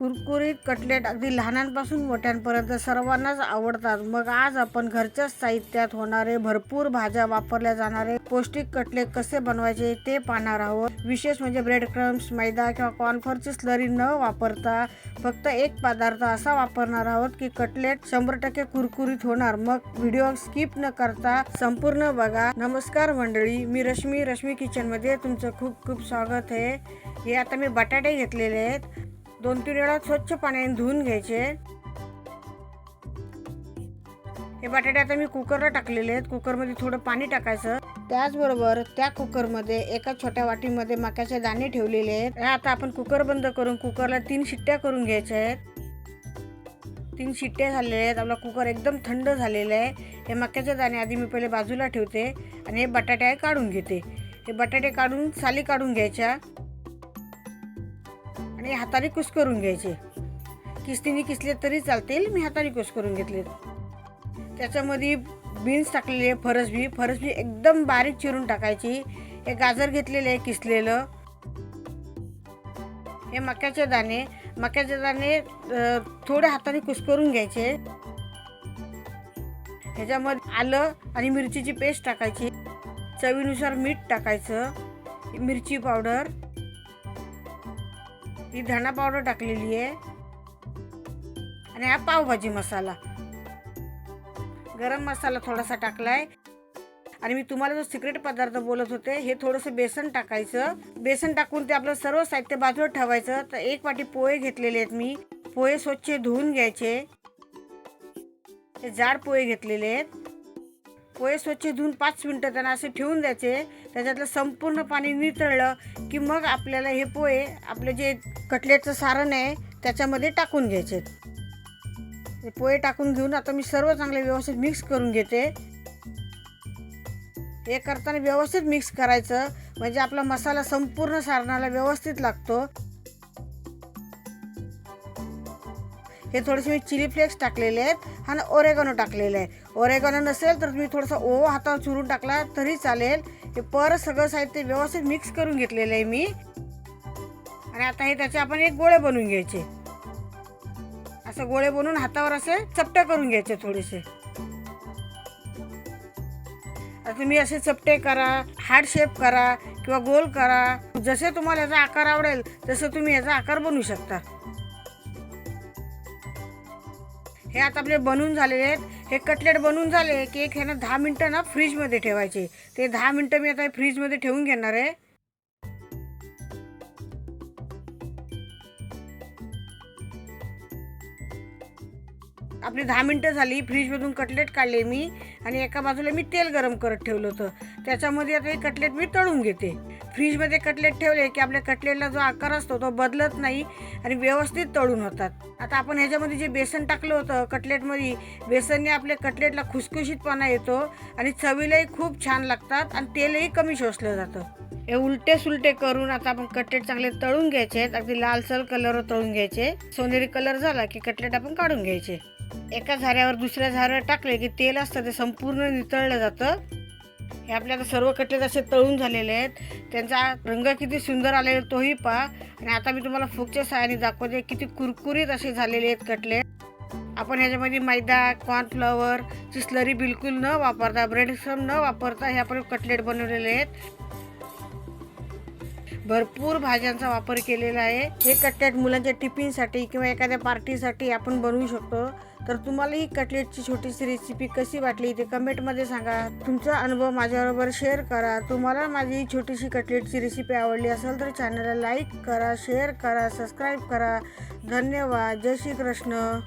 कुरकुरीत कटलेट अगदी लहानांपासून मोठ्यांपर्यंत सर्वांनाच आवडतात. मग आज आपण घरच्याच साहित्यात होणारे भरपूर भाज्या वापरल्या जाणारे पौष्टिक कटलेट कसे बनवायचे ते पाहणार आहोत. विशेष म्हणजे ब्रेड क्रम्स मैदा किंवा कॉर्नफ्लोअरची स्लरी न वापरता फक्त एक पदार्थ असा वापरणार आहोत की कटलेट शंभर टक्के कुरकुरीत होणार. मग व्हिडिओ स्किप न करता संपूर्ण बघा. नमस्कार मंडळी मी रश्मी रश्मी किचनमध्ये तुमचं खूप खूप स्वागत आहे. हे आता मी बटाटे घेतलेले आहेत. दोन तीन वेळा स्वच्छ पाण्याने धुवून घ्यायचे. हे बटाटे आता मी कुकरला टाकलेले आहेत. कुकरमध्ये थोडं पाणी टाकायचं. त्याचबरोबर त्या कुकरमध्ये एका छोट्या वाटीमध्ये मक्याचे दाणे ठेवलेले आहेत. हे आता आपण कुकर बंद करून कुकरला तीन शिट्ट्या करून घ्यायच्या आहेत. तीन शिट्ट्या झालेल्या आहेत. आपला कुकर एकदम थंड झालेला आहे. हे मक्याचे दाणे आधी मी पहिले बाजूला ठेवते आणि हे बटाटे काढून घेते. हे बटाटे काढून साली काढून घ्यायच्या. आणि हाताने कुस करून घ्यायचे. किस्तीने किसले तरी चालतील मी हाताने कुस करून घेतले. त्याच्यामध्ये बीन्स टाकलेले फरसबी फरसबी एकदम बारीक चिरून टाकायची. हे गाजर घेतलेलं आहे किसलेलं. हे मक्याचे दाणे मक्याचे दाणे थोड्या थोडे हाताने कुस्करून घ्यायचे. ह्याच्यामध्ये आलं आणि मिरचीची पेस्ट टाकायची. चवीनुसार मीठ टाकायचं मिरची पावडर ही धणा पावडर टाकलेली आहे. आणि हा पावभाजी मसाला. गरम मसाला थोडासा टाकलाय. आणि मी तुम्हाला जो सिक्रेट पदार्थ बोलत होते हे थोडंसं बेसन टाकायचं. बेसन टाकून ते आपलं सर्व साहित्य बाजूला ठेवायचं. तर एक वाटी पोहे घेतलेले आहेत मी. पोहे स्वच्छ धुवून घ्यायचे. हे जाड पोहे घेतलेले आहेत. पोहे स्वच्छ धुवून पाच मिनटं त्यांना असे ठेवून द्यायचे. त्याच्यातलं संपूर्ण पाणी नितळलं की मग आपल्याला हे पोहे आपले जे कटलेटचं सारण आहे त्याच्यामध्ये टाकून घ्यायचे. पोहे टाकून घेऊन आता मी सर्व चांगले व्यवस्थित मिक्स करून घेते. हे करताना व्यवस्थित मिक्स करायचं. म्हणजे आपला मसाला संपूर्ण सारणाला व्यवस्थित लागतो. हे थोडेसे मी चिली फ्लेक्स टाकलेले आहेत आणि ओरेगनो टाकलेले आहे. ओरेगॉनो नसेल तर तुम्ही थोडंसं ओवा हातावर चुरून टाकला तरी चालेल. हे परत सगळं साहित्य व्यवस्थित मिक्स करून घेतलेलं आहे मी. आणि आता हे त्याचे आपण एक गोळे बनवून घ्यायचे. असं गोळे बनवून हातावर असे चपटे करून घ्यायचे थोडेसे. आता तुम्ही असे चपटे करा हार्ड शेप करा किंवा गोल करा. जसे तुम्हाला याचा आकार आवडेल तसं तुम्ही याचा आकार बनवू शकता. हे आता आपले बनवून झालेले आहेत. हे कटलेट बनवून झाले की एक हे ना दहा मिनटं ना फ्रीजमध्ये ठेवायचे. ते दहा मिनटं मी आता फ्रीजमध्ये ठेवून घेणार आहे. आपली दहा मिनटं झाली फ्रीजमधून कटलेट काढले मी आणि एका बाजूला मी तेल गरम करत ठेवलं होतं. त्याच्यामध्ये आता हे कटलेट मी तळून घेते. फ्रीजमध्ये कटलेट ठेवले की आपल्या कटलेटला जो आकार असतो तो बदलत नाही आणि व्यवस्थित तळून होतात. आता आपण ह्याच्यामध्ये जे बेसन टाकलं होतं कटलेटमध्ये बेसनने आपल्या कटलेटला खुसखुशीतपणा येतो आणि चवीलाही खूप छान लागतात आणि तेलही कमी शोषलं जातं. हे उलटे सुलटे करून आता आपण कटलेट चांगले तळून घ्यायचे आहेत. अगदी लालसर कलरवर तळून घ्यायचे. सोनेरी कलर झाला की कटलेट आपण काढून घ्यायचे. एका झाऱ्यावर दुसऱ्या झाऱ्यावर टाकले की तेल असतं ते संपूर्ण नितळलं जातं. हे आपले आता सर्व कटलेट असे तळून झालेले आहेत. त्यांचा रंग किती सुंदर आलेला तोही पहा. आणि आता मी तुम्हाला फुकच्या सहाय्याने दाखवते किती कुरकुरीत असे झालेले आहेत कटलेट आपण ह्याच्यामध्ये मैदा कॉर्नफ्लॉवर ची स्लरी बिलकुल न वापरता ब्रेड न वापरता हे आपण कटलेट बनवलेले आहेत. भरपूर भाज्यांचा वापर केलेला आहे. हे कटलेट मुलांच्या टिफिनसाठी किंवा एखाद्या पार्टीसाठी आपण बनवू शकतो. तर तुम्हाला ही कटलेटची छोटीशी रेसिपी कशी वाटली ते कमेंटमध्ये सांगा. तुमचा अनुभव माझ्याबरोबर शेअर करा. तुम्हाला माझी ही छोटीशी कटलेटची रेसिपी आवडली असेल तर चॅनलला लाईक करा शेअर करा सबस्क्राईब करा. धन्यवाद. जय श्री कृष्ण